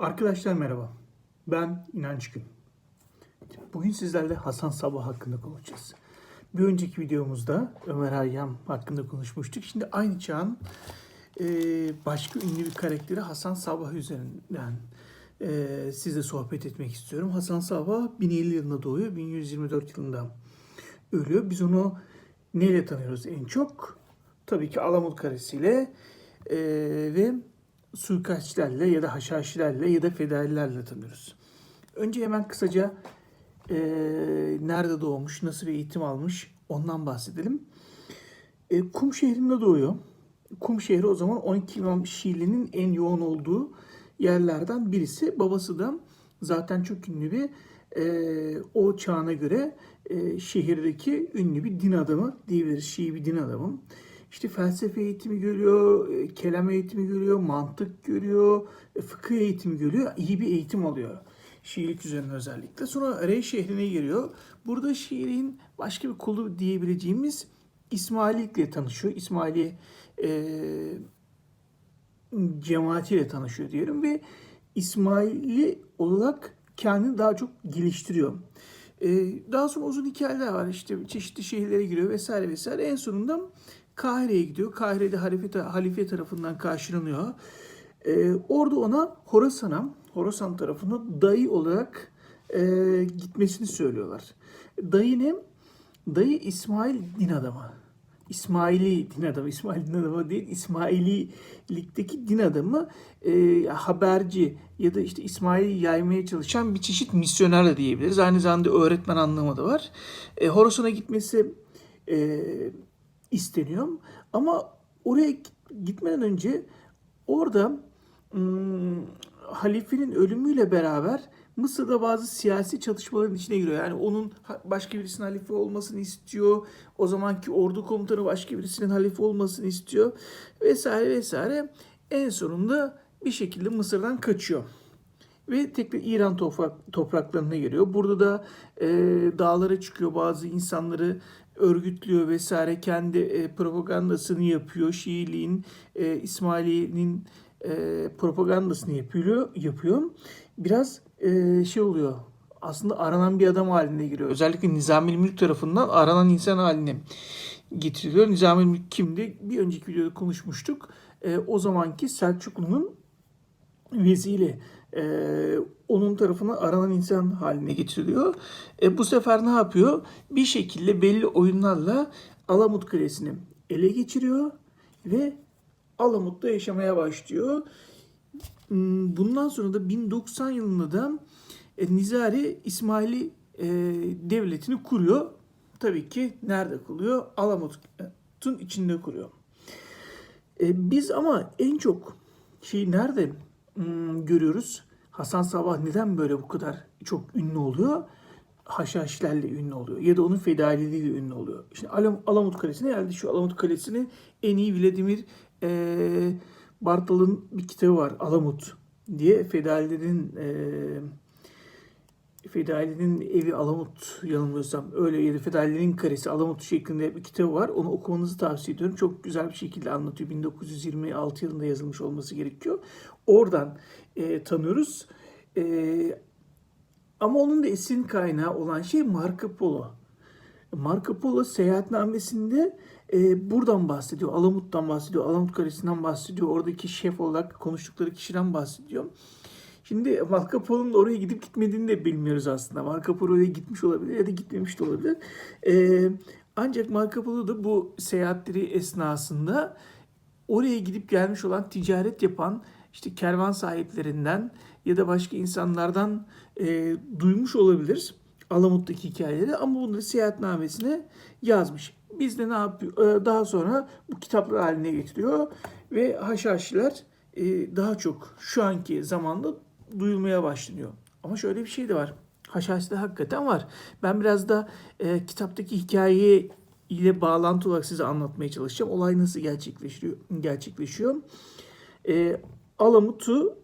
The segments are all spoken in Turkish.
Arkadaşlar merhaba. Ben İnanç Gün. Bugün sizlerle Hasan Sabah hakkında konuşacağız. Bir önceki videomuzda Ömer Hayyam hakkında konuşmuştuk. Şimdi aynı çağın e, başka ünlü bir karakteri Hasan Sabah üzerinden e, sizle sohbet etmek istiyorum. Hasan Sabah 1050 yılında doğuyor, 1124 yılında ölüyor. Biz onu neyle tanıyoruz en çok? Tabii ki Alamut Karesi'yle e, ve suikastçilerle ya da haşhaşilerle ya da fedailerle tanıyoruz. Önce hemen kısaca e, nerede doğmuş, nasıl bir eğitim almış ondan bahsedelim. E, Kum şehrinde doğuyor. Kum şehri o zaman 12 İmam Şiili'nin en yoğun olduğu yerlerden birisi. Babası da zaten çok ünlü bir e, o çağına göre e, şehirdeki ünlü bir din adamı diyebiliriz. Şii bir din adamı. İşte felsefe eğitimi görüyor, e, kelam eğitimi görüyor, mantık görüyor, e, fıkıh eğitimi görüyor. İyi bir eğitim alıyor. Şiilik üzerine özellikle. Sonra Rey şehrine giriyor. Burada şiirin başka bir kolu diyebileceğimiz İsmaililikle tanışıyor. İsmaili e, cemaatiyle tanışıyor diyelim ve İsmaili olarak kendini daha çok geliştiriyor. E, daha sonra uzun hikayeler var işte çeşitli şehirlere giriyor vesaire vesaire. En sonunda Kahire'ye gidiyor. Kahire'de halife, halife tarafından karşılanıyor. Ee, orada ona Horasan'a, Horasan tarafına dayı olarak e, gitmesini söylüyorlar. Dayı ne? Dayı İsmail din adamı. İsmaili din adamı, İsmail din adamı değil, İsmaililikteki din adamı e, haberci ya da işte İsmail'i yaymaya çalışan bir çeşit misyoner de diyebiliriz. Aynı zamanda öğretmen anlamı da var. E, Horasan'a gitmesi e, isteniyor. Ama oraya gitmeden önce orada hmm, halifenin ölümüyle beraber Mısır'da bazı siyasi çatışmaların içine giriyor. Yani onun başka birisinin halife olmasını istiyor. O zamanki ordu komutanı başka birisinin halife olmasını istiyor. Vesaire vesaire. En sonunda bir şekilde Mısır'dan kaçıyor. Ve tekrar İran toprak, topraklarına geliyor. Burada da e, dağlara çıkıyor bazı insanları örgütlüyor vesaire kendi e, propagandasını yapıyor. Şiiliğin, e, İsmaili'nin e, propagandasını yapıyor. yapıyor. Biraz e, şey oluyor. Aslında aranan bir adam haline giriyor. Özellikle Nizamil Mülk tarafından aranan insan haline getiriliyor. Nizamil Mülk kimdi? Bir önceki videoda konuşmuştuk. E, o zamanki Selçuklu'nun veziri e, onun tarafına aranan insan haline getiriliyor. E, bu sefer ne yapıyor? Bir şekilde belli oyunlarla Alamut Kalesi'ni ele geçiriyor ve Alamut'ta yaşamaya başlıyor. Hmm, Bundan sonra da 1090 yılında da e, Nizari İsmaili e, devletini kuruyor. Tabii ki nerede kuruyor? Alamut'un içinde kuruyor. E, biz ama en çok şeyi nerede hmm, görüyoruz? Hasan Sabah neden böyle bu kadar çok ünlü oluyor? Haşhaşilerle ünlü oluyor. Ya da onun fedaililiğiyle ünlü oluyor. Şimdi Alam, Alamut Kalesi'ne geldi. Şu Alamut Kalesi'ni en iyi Vladimir e, Bartal'ın bir kitabı var. Alamut diye Fedailerin e, Fedailerin evi Alamut yanılmıyorsam öyle ya da Fedailerin karesi Alamut şeklinde bir kitabı var. Onu okumanızı tavsiye ediyorum. Çok güzel bir şekilde anlatıyor. 1926 yılında yazılmış olması gerekiyor. Oradan e, tanıyoruz. E, ama onun da esin kaynağı olan şey Marco Polo. Marco Polo seyahatnamesinde e, buradan bahsediyor. Alamut'tan bahsediyor. Alamut Kalesi'nden bahsediyor. Oradaki şef olarak konuştukları kişiden bahsediyor. Şimdi Marco Polo'nun oraya gidip gitmediğini de bilmiyoruz aslında. Marco Polo oraya gitmiş olabilir ya da gitmemiş de olabilir. E, ancak Marco Polo da bu seyahatleri esnasında oraya gidip gelmiş olan ticaret yapan işte kervan sahiplerinden ya da başka insanlardan e, duymuş olabilir Alamut'taki hikayeleri ama bunları seyahatnamesine yazmış. Biz de ne yapıyor? E, daha sonra bu kitaplar haline getiriyor ve Haşhaşiler e, daha çok şu anki zamanda duyulmaya başlanıyor. Ama şöyle bir şey de var. Haşhaşiler hakikaten var. Ben biraz da e, kitaptaki hikayeyi ile bağlantı olarak size anlatmaya çalışacağım. Olay nasıl gerçekleşiyor? gerçekleşiyor. E, Alamut'u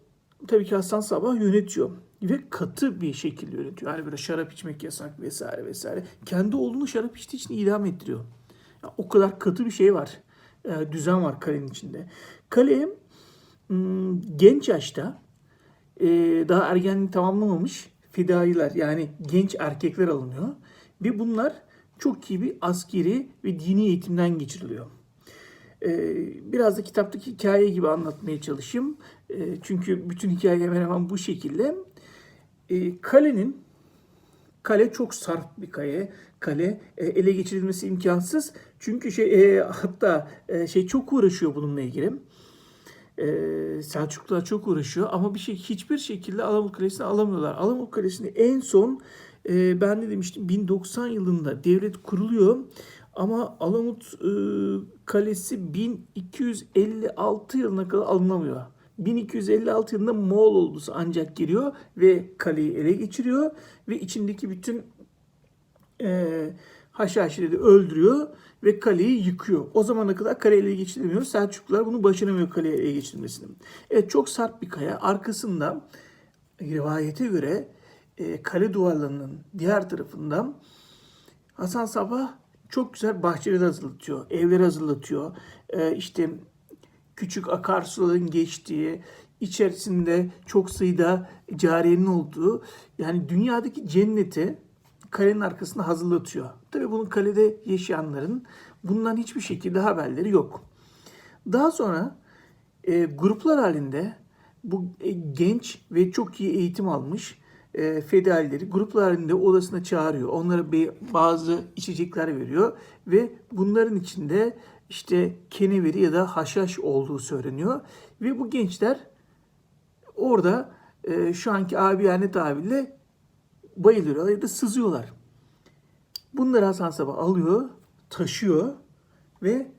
tabii ki Hasan Sabah yönetiyor. Ve katı bir şekilde yönetiyor. Yani böyle şarap içmek yasak vesaire vesaire. Kendi oğlunu şarap içtiği için idam ettiriyor. Yani o kadar katı bir şey var. E, düzen var kalenin içinde. Kale genç yaşta e, daha ergenliğini tamamlamamış fidailer yani genç erkekler alınıyor. Ve bunlar çok iyi bir askeri ve dini eğitimden geçiriliyor. Ee, biraz da kitaptaki hikaye gibi anlatmaya çalışayım. Ee, çünkü bütün hikaye hemen hemen bu şekilde. Ee, kalenin, kale çok sarp bir kale. Kale e, ele geçirilmesi imkansız. Çünkü şey e, hatta e, şey çok uğraşıyor bununla ilgili. Ee, Selçuklular çok uğraşıyor ama bir şey hiçbir şekilde Alamut Kalesi'ni alamıyorlar. Alamut Kalesi'ni en son e, ben de demiştim 1090 yılında devlet kuruluyor. Ama Alamut e, Kalesi 1256 yılına kadar alınamıyor. 1256 yılında Moğol ordusu ancak giriyor ve kaleyi ele geçiriyor ve içindeki bütün e, Haşhaşileri öldürüyor ve kaleyi yıkıyor. O zamana kadar kale ele geçirilmiyor. Selçuklular bunu başaramıyor kaleyi ele geçirilmesini. Evet çok sert bir kaya. Arkasında rivayete göre e, kale duvarlarının diğer tarafında Hasan Sabah çok güzel bahçeler hazırlatıyor, evler hazırlatıyor. E, işte küçük akarsuların geçtiği, içerisinde çok sayıda cariyenin olduğu, yani dünyadaki cenneti kalenin arkasında hazırlatıyor. Tabii bunun kalede yaşayanların bundan hiçbir şekilde haberleri yok. Daha sonra e, gruplar halinde bu e, genç ve çok iyi eğitim almış e, fedaileri gruplar halinde odasına çağırıyor. Onlara be- bazı içecekler veriyor ve bunların içinde işte keneviri ya da haşhaş olduğu söyleniyor. Ve bu gençler orada e, şu anki abiyane tabirle bayılıyorlar ya da sızıyorlar. Bunları Hasan Sabah alıyor, taşıyor ve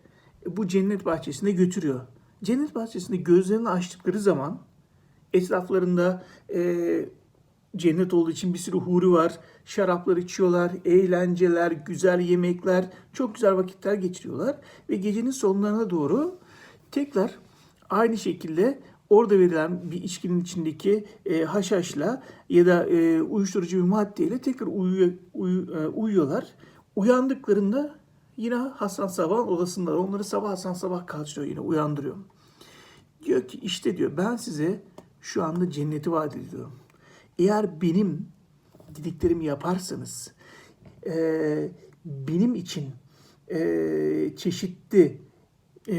bu cennet bahçesine götürüyor. Cennet bahçesinde gözlerini açtıkları zaman etraflarında e, cennet olduğu için bir sürü huri var. Şaraplar içiyorlar, eğlenceler, güzel yemekler, çok güzel vakitler geçiriyorlar. Ve gecenin sonlarına doğru tekrar aynı şekilde orada verilen bir içkinin içindeki e, haşhaşla ya da e, uyuşturucu bir maddeyle tekrar uyuyor, uyu- e, uyuyorlar. Uyandıklarında yine Hasan Sabah'ın odasındalar. Onları sabah Hasan Sabah karşılıyor yine uyandırıyor. Diyor ki işte diyor ben size şu anda cenneti vaat ediyorum. Eğer benim dediklerimi yaparsanız e, benim için e, çeşitli e,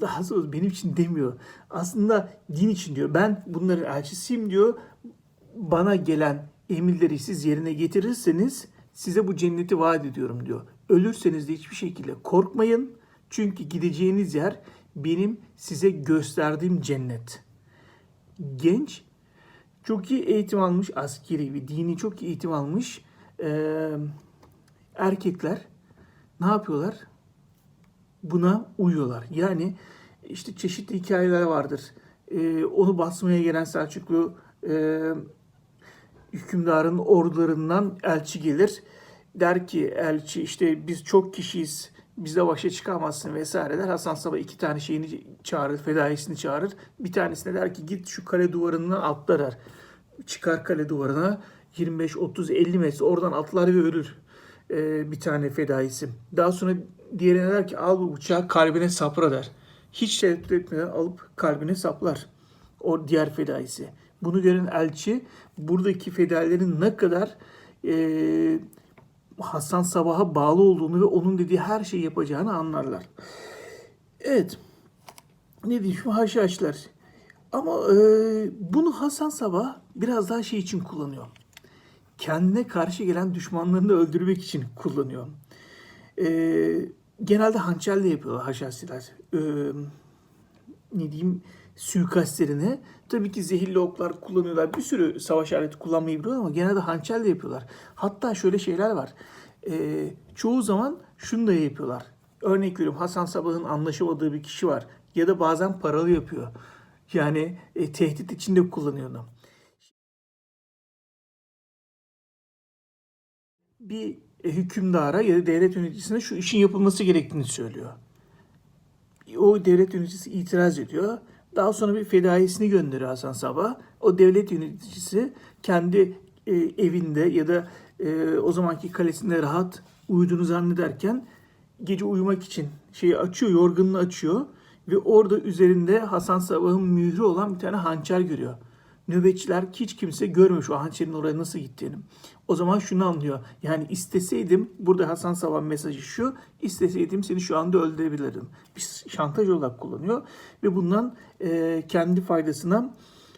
daha doğrusu benim için demiyor. Aslında din için diyor. Ben bunların elçisiyim diyor. Bana gelen emirleri siz yerine getirirseniz size bu cenneti vaat ediyorum diyor. Ölürseniz de hiçbir şekilde korkmayın. Çünkü gideceğiniz yer benim size gösterdiğim cennet. Genç çok iyi eğitim almış askeri ve dini çok iyi eğitim almış eee, erkekler ne yapıyorlar? Buna uyuyorlar. Yani işte çeşitli hikayeler vardır. Eee, onu basmaya gelen Selçuklu eee, hükümdarın ordularından elçi gelir. Der ki elçi işte biz çok kişiyiz, bize başa çıkamazsın vesaire der. Hasan Sabah iki tane şeyini çağırır, fedaisini çağırır. Bir tanesine der ki git şu kale duvarından atla der. Çıkar kale duvarına 25, 30, 50 metre oradan atlar ve ölür ee, bir tane fedaisi. Daha sonra diğerine der ki al bu bıçağı kalbine sapra der. Hiç tereddüt etmeden alıp kalbine saplar. O diğer fedaisi. Bunu gören elçi buradaki fedailerin ne kadar e, Hasan Sabah'a bağlı olduğunu ve onun dediği her şeyi yapacağını anlarlar. Evet. Ne diyeyim haşhaşlar. Ama e, bunu Hasan Sabah biraz daha şey için kullanıyor. Kendine karşı gelen düşmanlarını öldürmek için kullanıyor. E, genelde hançerle yapıyorlar haşhaşlar. E, ne diyeyim suikastlerine. Tabii ki zehirli oklar kullanıyorlar. Bir sürü savaş aleti kullanmayı biliyorlar ama genelde hançerle yapıyorlar. Hatta şöyle şeyler var. Ee, çoğu zaman şunu da yapıyorlar. Örnek veriyorum Hasan Sabah'ın anlaşamadığı bir kişi var. Ya da bazen paralı yapıyor. Yani e, tehdit içinde kullanıyor onu. Bir hükümdara ya da devlet yöneticisine şu işin yapılması gerektiğini söylüyor o devlet yöneticisi itiraz ediyor. Daha sonra bir fedaisini gönderiyor Hasan Sabah. O devlet yöneticisi kendi e, evinde ya da e, o zamanki kalesinde rahat uyuduğunu zannederken gece uyumak için şeyi açıyor, yorganını açıyor ve orada üzerinde Hasan Sabah'ın mührü olan bir tane hançer görüyor. Nöbetçiler hiç kimse görmüyor şu hançerin oraya nasıl gittiğini. O zaman şunu anlıyor. Yani isteseydim, burada Hasan Saban mesajı şu, isteseydim seni şu anda öldürebilirdim. Bir şantaj olarak kullanıyor ve bundan e, kendi faydasına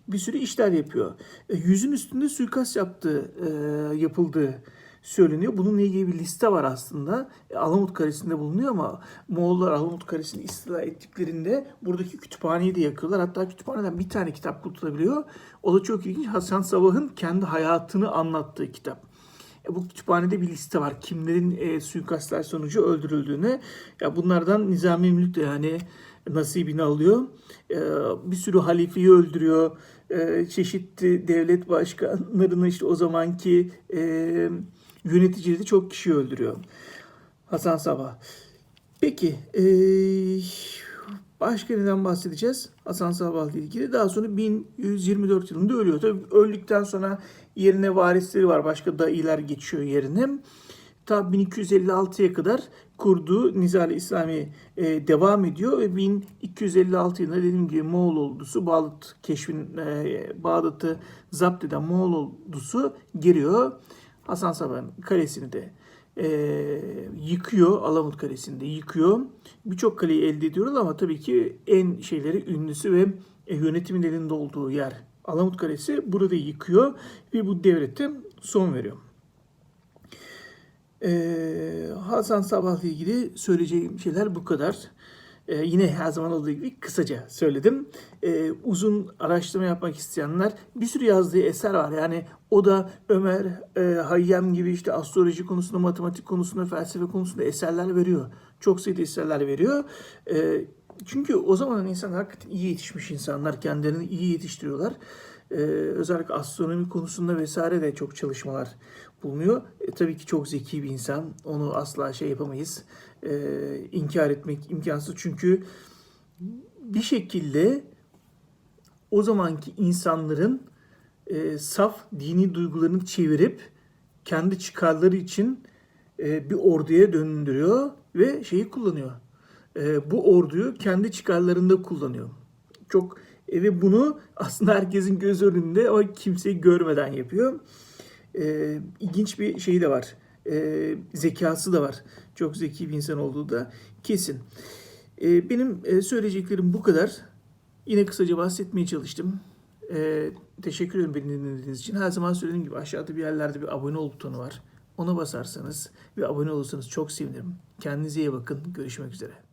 bir sürü işler yapıyor. E, yüzün üstünde suikast yaptığı, e, yapıldığı söyleniyor. Bununla ilgili bir liste var aslında. E, Alamut Kalesi'nde bulunuyor ama Moğollar Alamut Kalesi'ni istila ettiklerinde buradaki kütüphaneyi de yakıyorlar. Hatta kütüphaneden bir tane kitap kurtulabiliyor. O da çok ilginç. Hasan Sabah'ın kendi hayatını anlattığı kitap. E, bu kütüphanede bir liste var. Kimlerin e, suikastlar sonucu öldürüldüğüne. Ya bunlardan Nizami Mülk de yani nasibini alıyor. E, bir sürü halifeyi öldürüyor. E, çeşitli devlet başkanlarını işte o zamanki e, yöneticileri çok kişi öldürüyor. Hasan Sabah. Peki e, başka neden bahsedeceğiz? Hasan Sabah ile ilgili. Daha sonra 1124 yılında ölüyor. Tabii öldükten sonra yerine varisleri var. Başka dayılar geçiyor yerine. Ta 1256'ya kadar kurduğu Nizam-ı İslami e, devam ediyor ve 1256 yılında dediğim gibi Moğol ordusu Bağdat keşfin e, Bağdat'ı zapt eden Moğol ordusu giriyor. Hasan Sabah'ın kalesini de e, yıkıyor. Alamut Kalesi'nde yıkıyor. Birçok kaleyi elde ediyorlar ama tabii ki en şeyleri ünlüsü ve e, yönetimin elinde olduğu yer Alamut Kalesi burada yıkıyor ve bu devlete son veriyor. Ee, Hasan Sabah'la ilgili söyleyeceğim şeyler bu kadar. Ee, yine her zaman olduğu gibi kısaca söyledim. Ee, uzun araştırma yapmak isteyenler bir sürü yazdığı eser var. Yani o da Ömer e, Hayyam gibi işte astroloji konusunda, matematik konusunda, felsefe konusunda eserler veriyor. Çok sayıda eserler veriyor. Ee, çünkü o zaman insanlar hakikaten iyi yetişmiş insanlar. Kendilerini iyi yetiştiriyorlar. Ee, özellikle astronomi konusunda vesaire de çok çalışmalar bulunuyor. E, tabii ki çok zeki bir insan. Onu asla şey yapamayız. E, inkar etmek imkansız. Çünkü bir şekilde o zamanki insanların e, saf dini duygularını çevirip kendi çıkarları için e, bir orduya döndürüyor ve şeyi kullanıyor. E, bu orduyu kendi çıkarlarında kullanıyor. Çok e, ve bunu aslında herkesin göz önünde ama kimseyi görmeden yapıyor. E, ilginç bir şeyi de var. E, zekası da var. Çok zeki bir insan olduğu da kesin. E, benim söyleyeceklerim bu kadar. Yine kısaca bahsetmeye çalıştım. E, teşekkür ederim beni dinlediğiniz için. Her zaman söylediğim gibi aşağıda bir yerlerde bir abone ol butonu var. Ona basarsanız ve abone olursanız çok sevinirim. Kendinize iyi bakın. Görüşmek üzere.